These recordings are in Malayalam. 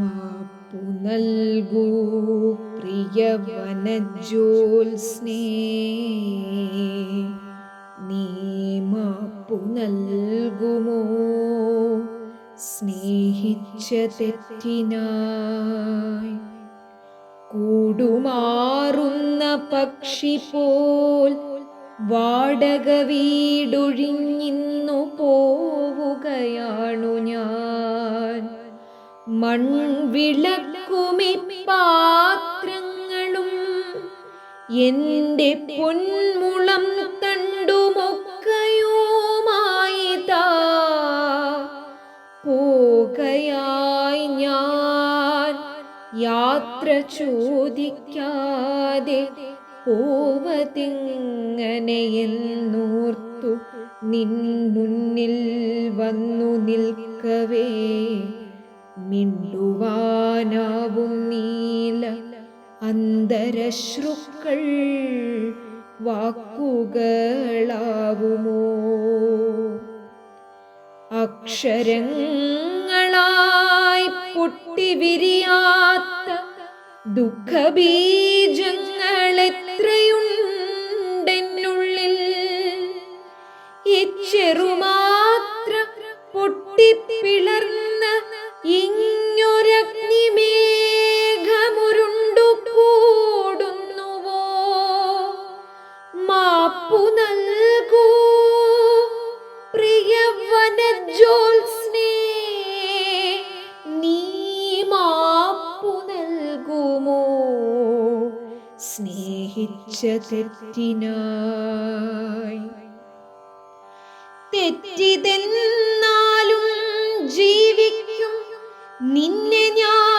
മാപ്പു നൽകൂ പ്രിയവനജോത്സ്നേ നീ മാപ്പു നൽകുമോ? സ്നേഹിച്ച തെറ്റിനായി കൂടുമാറുന്ന പക്ഷി പോൽ വാടക വീടൊഴിഞ്ഞിന്നു പോവുകയാണു ഞാൻ. മൺവിളക്കുമി പാത്രങ്ങളും എന്റെ പൊന്മുളം തണ്ടുമൊക്കയുമായി താ പോകയായി ഞാൻ യാത്ര ചോദിക്കാതെ പോവതിങ്ങനെയെന്നോർത്തു നിൻ മുന്നിൽ വന്നു നിൽക്കവേ. മിണ്ടുവാനാവും നീല അന്തരശ്രുക്കൾ വാക്കുകളാവുമോ? അക്ഷരങ്ങളായി പൊട്ടിവിരിയാത്ത ദുഃഖബീജങ്ങൾ പ്രിയവനജോത്സ്നേ നീ മാപ്പു നൽകുമോ? സ്നേഹിച്ച തെറ്റിനായി. തെറ്റിതെന്നാലും ജീവിക്കും. നിന്നെ ഞാൻ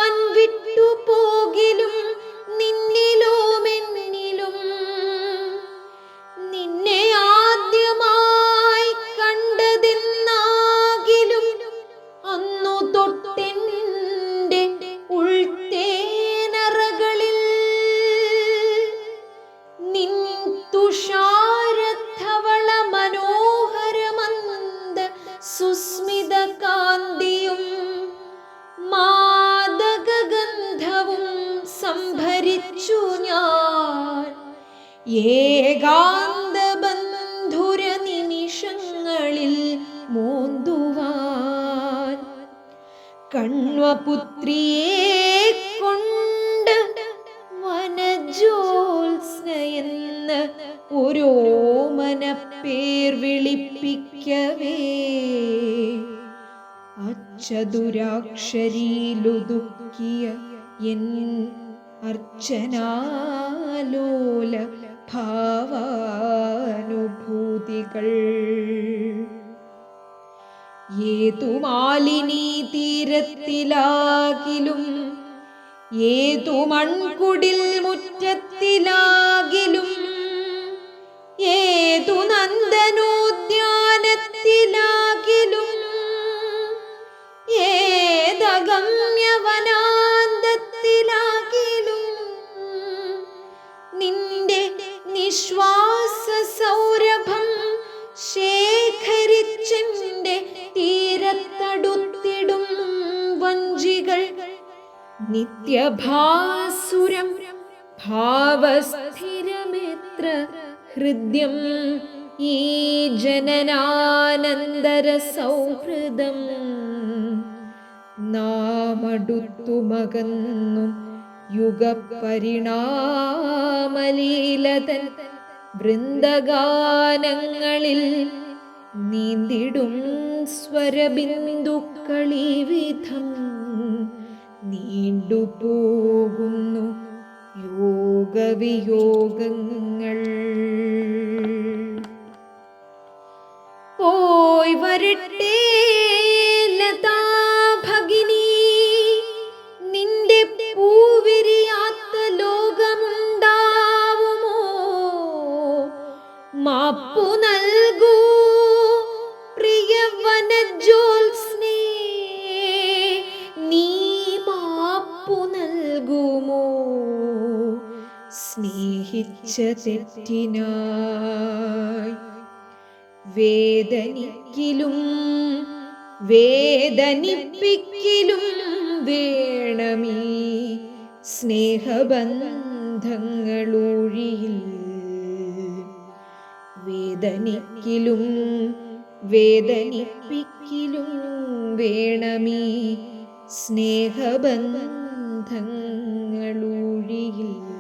തുഷാരധവള മനോഹരമന്ദ സുസ്മിത കാന്തിയും മാദകഗന്ധവും സംഭരിച്ചു ഞാൻ. ഏകാന്ത ബന്ധുര നിമിഷങ്ങളിൽ മോന്തുവാൻ. കണ്വപുത്രിയെ ഓരോമന പേർ വിളിപ്പിക്കവേ. അച്ചതുരാക്ഷരിയിലൊതുക്കിയ എൻ അർച്ചനാലോല ഭാവാനുഭൂതികൾ. ഏതു മാലിനി തീരത്തിലാകിലും ഏതു മൺകുടിൽ മുറ്റത്തിലാകിലും നന്ദനോദ്യാനത്തിലാകിലും ഏതഗമ്യവനാന്തത്തിലാകിലും നിന്റെ നിശ്വാസ സൗരഭം ശേഖരിച്ചെന്റെ തീരത്തടുത്തിടും വഞ്ചികൾ നിത്യഭാസുരം ഭാവസ്ഥിരമെത്ര ഹൃദ്യം ഈ ജനനാനന്തര സൗഹൃദം നാമടുത്തു മകന്നു യുഗപരിണാമലീലതൻ വൃന്ദഗാനങ്ങളിൽ നീന്തിടും സ്വരബിന്ദുക്കളി വിധം നീണ്ടുപോകുന്നു യോഗവിയോഗങ്ങൾ. പോയി വരട്ടെ ലതാ ഭഗിനി. നിന്റെ പൂവിരിയാത്ത ലോകമുണ്ടാവുമോ? മാപ്പു നൽകൂ പ്രിയ വനജോത്സ്നേ നീ മാപ്പു നൽകുമോ? സ്നേഹിച്ച തെറ്റിനായി വേദനിക്കിലും വേദനിപ്പിക്കിലും വേണമീ സ്നേഹബന്ധങ്ങളൂഴിയിൽ. വേദനിക്കിലും വേദനിപ്പിക്കിലും വേണമീ സ്നേഹബന്ധങ്ങളൂഴിയിൽ.